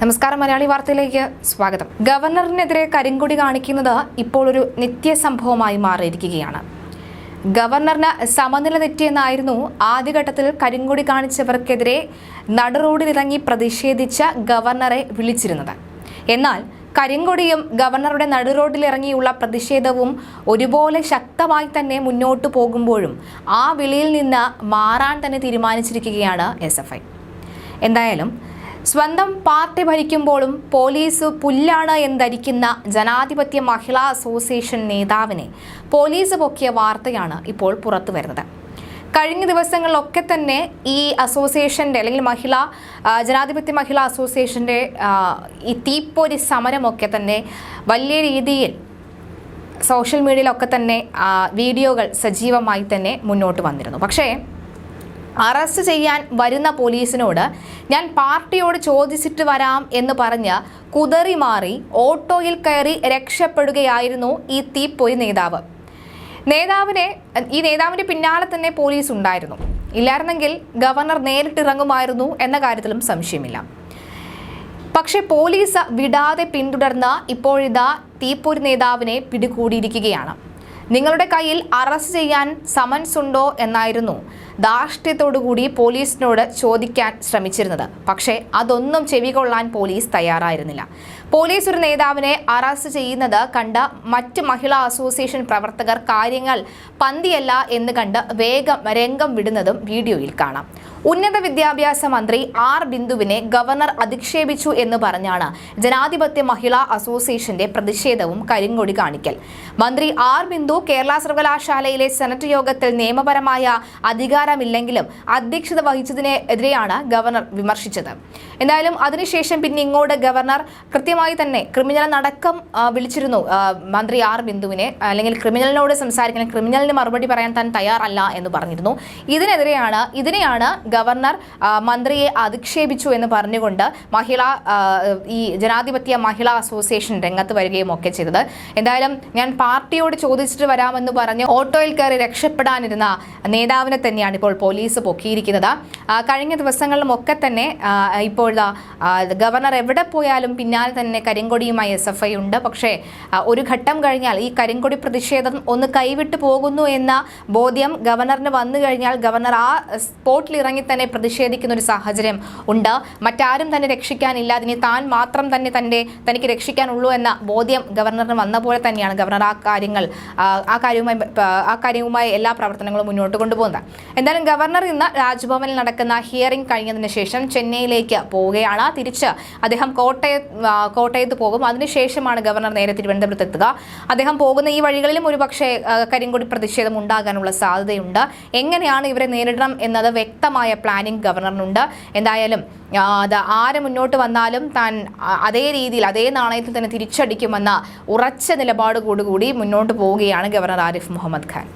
നമസ്കാരം മലയാളി വാർത്തയിലേക്ക് സ്വാഗതം. ഗവർണറിനെതിരെ കരിങ്കൊടി കാണിക്കുന്നത് ഇപ്പോൾ ഒരു നിത്യസംഭവമായി മാറിയിരിക്കുകയാണ്. ഗവർണറിന് സമനില തെറ്റിയെന്നായിരുന്നു ആദ്യഘട്ടത്തിൽ കരിങ്കൊടി കാണിച്ചവർക്കെതിരെ നടുറോഡിലിറങ്ങി പ്രതിഷേധിച്ച ഗവർണറെ വിളിച്ചിരുന്നത്. എന്നാൽ കരിങ്കൊടിയും ഗവർണറുടെ നടുറോഡിലിറങ്ങിയുള്ള പ്രതിഷേധവും ഒരുപോലെ ശക്തമായി തന്നെ മുന്നോട്ടു പോകുമ്പോഴും ആ വിളിയിൽ നിന്ന് മാറാൻ തന്നെ തീരുമാനിച്ചിരിക്കുകയാണ് എസ് എന്തായാലും സ്വന്തം പാർട്ടി ഭരിക്കുമ്പോഴും പോലീസ് പുല്ലാണ് എന്ന് ധരിക്കുന്ന ജനാധിപത്യ മഹിളാ അസോസിയേഷൻ നേതാവിനെ പോലീസ് പൊക്കിയ വാർത്തയാണ് ഇപ്പോൾ പുറത്തു വരുന്നത്. കഴിഞ്ഞ ദിവസങ്ങളിലൊക്കെ തന്നെ ഈ അസോസിയേഷന്റെ അല്ലെങ്കിൽ മഹിളാ ജനാധിപത്യ മഹിളാ അസോസിയേഷന്റെ ഈ തീപ്പൊരി സമരമൊക്കെ തന്നെ വലിയ രീതിയിൽ സോഷ്യൽ മീഡിയയിലൊക്കെ തന്നെ വീഡിയോകൾ സജീവമായി തന്നെ മുന്നോട്ട് വന്നിരുന്നു. പക്ഷേ അറസ്റ്റ് ചെയ്യാൻ വരുന്ന പോലീസിനോട് ഞാൻ പാർട്ടിയോട് ചോദിച്ചിട്ട് വരാം എന്ന് പറഞ്ഞ് കുതറി മാറി ഓട്ടോയിൽ കയറി രക്ഷപ്പെടുകയായിരുന്നു ഈ തീപ്പൊരി നേതാവ്. നേതാവിനെ ഈ നേതാവിന്റെ പിന്നാലെ തന്നെ പോലീസ് ഉണ്ടായിരുന്നു ഇല്ലായിരുന്നെങ്കിൽ ഗവർണർ നേരിട്ടിറങ്ങുമായിരുന്നു എന്ന കാര്യത്തിലും സംശയമില്ല. പക്ഷേ പോലീസ് വിടാതെ പിന്തുടർന്ന ഇപ്പോഴിതാ തീപ്പൊരി നേതാവിനെ പിടികൂടിയിരിക്കുകയാണ്. നിങ്ങളുടെ കയ്യിൽ അറസ്റ്റ് ചെയ്യാൻ സമൻസ് ഉണ്ടോ എന്നായിരുന്നു ധാർഷ്ട്യത്തോടുകൂടി പോലീസിനോട് ചോദിക്കാൻ ശ്രമിച്ചിരുന്നത്. പക്ഷേ അതൊന്നും ചെവികൊള്ളാൻ പോലീസ് തയ്യാറായിരുന്നില്ല. പോലീസ് ഒരു നേതാവിനെ അറസ്റ്റ് ചെയ്യുന്നത് കണ്ട് മറ്റ് മഹിളാ അസോസിയേഷൻ പ്രവർത്തകർ കാര്യങ്ങൾ പന്തിയല്ല എന്ന് കണ്ട് വേഗം രംഗം വിടുന്നതും വീഡിയോയിൽ കാണാം. ഉന്നത വിദ്യാഭ്യാസ മന്ത്രി ആർ ബിന്ദുവിനെ ഗവർണർ അധിക്ഷേപിച്ചു എന്ന് പറഞ്ഞാണ് ജനാധിപത്യ മഹിളാ അസോസിയേഷന്റെ പ്രതിഷേധവും കരിങ്കൊടി കാണിക്കൽ. മന്ത്രി ആർ ബിന്ദു കേരള സർവകലാശാലയിലെ സെനറ്റ് യോഗത്തിൽ നിയമപരമായ അധികാരമില്ലെങ്കിലും അധ്യക്ഷത വഹിച്ചതിനെതിരെയാണ് ഗവർണർ വിമർശിച്ചത്. എന്തായാലും അതിനുശേഷം പിന്നെ ഇങ്ങോട്ട് ഗവർണർ കൃത്യമായി തന്നെ ക്രിമിനൽ നടക്കം വിളിച്ചിരുന്നു. മന്ത്രി ആർ ബിന്ദുവിനെ. അല്ലെങ്കിൽ ക്രിമിനലിനോട് സംസാരിക്കണം. ക്രിമിനലിന് മറുപടി പറയാൻ താൻ തയ്യാറല്ല എന്ന് പറഞ്ഞിരുന്നു. ഇതിനെതിരെയാണ് ഇതിനെയാണ് ഗവർണർ മന്ത്രിയെ അധിക്ഷേപിച്ചു എന്ന് പറഞ്ഞുകൊണ്ട് മഹിളാ ഈ ജനാധിപത്യ മഹിളാ അസോസിയേഷൻ രംഗത്ത് വരികയും ഒക്കെ ചെയ്തത്. എന്തായാലും ഞാൻ പാർട്ടിയോട് ചോദിച്ചിട്ട് വരാമെന്ന് പറഞ്ഞ് ഓട്ടോയിൽ കയറി രക്ഷപ്പെടാനിരുന്ന നേതാവിനെ തന്നെയാണ് ഇപ്പോൾ പോലീസ് പൊക്കിയിരിക്കുന്നത്. കഴിഞ്ഞ ദിവസങ്ങളിലും ഒക്കെ തന്നെ ആ, ഇപ്പോൾ ഗവർണർ എവിടെ പോയാലും പിന്നാലെ തന്നെ കരിങ്കൊടിയുമായി എസ് എഫ് ഐ ഉണ്ട്. പക്ഷേ ഒരു ഘട്ടം കഴിഞ്ഞാൽ ഈ കരിങ്കൊടി പ്രതിഷേധം ഒന്ന് കൈവിട്ടു പോകുന്നു എന്ന ബോധ്യം ഗവർണറിന് വന്നു കഴിഞ്ഞാൽ ഗവർണർ ആ സ്പോട്ടിൽ ഇറങ്ങി തന്നെ പ്രതിഷേധിക്കുന്ന ഒരു സാഹചര്യം ഉണ്ട്. മറ്റാരും തന്നെ രക്ഷിക്കാനില്ല. അതിന് താൻ മാത്രം തന്നെ തന്റെ തനിക്ക് രക്ഷിക്കാനുള്ളൂ എന്ന ബോധ്യം ഗവർണറിന് വന്ന പോലെ തന്നെയാണ് ഗവർണർ ആ കാര്യങ്ങൾ ആ, കാര്യവുമായി ആ കാര്യവുമായി എല്ലാ പ്രവർത്തനങ്ങളും മുന്നോട്ട് കൊണ്ടുപോകുന്നത്. എന്തായാലും ഗവർണർ ഇന്ന് രാജ്ഭവനിൽ നടക്കുന്ന ഹിയറിംഗ് കഴിഞ്ഞതിന് ശേഷം ചെന്നൈയിലേക്ക് പോവുകയാണ്. തിരിച്ച് അദ്ദേഹം കോട്ടയത്ത് കോട്ടയത്ത് പോകും. അതിനുശേഷമാണ് ഗവർണർ നേരെ തിരുവനന്തപുരത്ത് എത്തുക. അദ്ദേഹം പോകുന്ന ഈ വഴികളിലും ഒരുപക്ഷെ കരിങ്കൊടി പ്രതിഷേധം ഉണ്ടാകാനുള്ള സാധ്യതയുണ്ട്. എങ്ങനെയാണ് ഇവരെ നേരിടണം എന്നത് വ്യക്തമായ പ്ലാനിംഗ് ഗവർണറിനുണ്ട്. എന്തായാലും അത് ആര് മുന്നോട്ട് വന്നാലും താൻ അതേ രീതിയിൽ അതേ നാണയത്തിൽ തന്നെ തിരിച്ചടിക്കുമെന്ന ഉറച്ച നിലപാട് കൂടി മുന്നോട്ട് പോവുകയാണ് ഗവർണർ ആരിഫ് മുഹമ്മദ് ഖാൻ.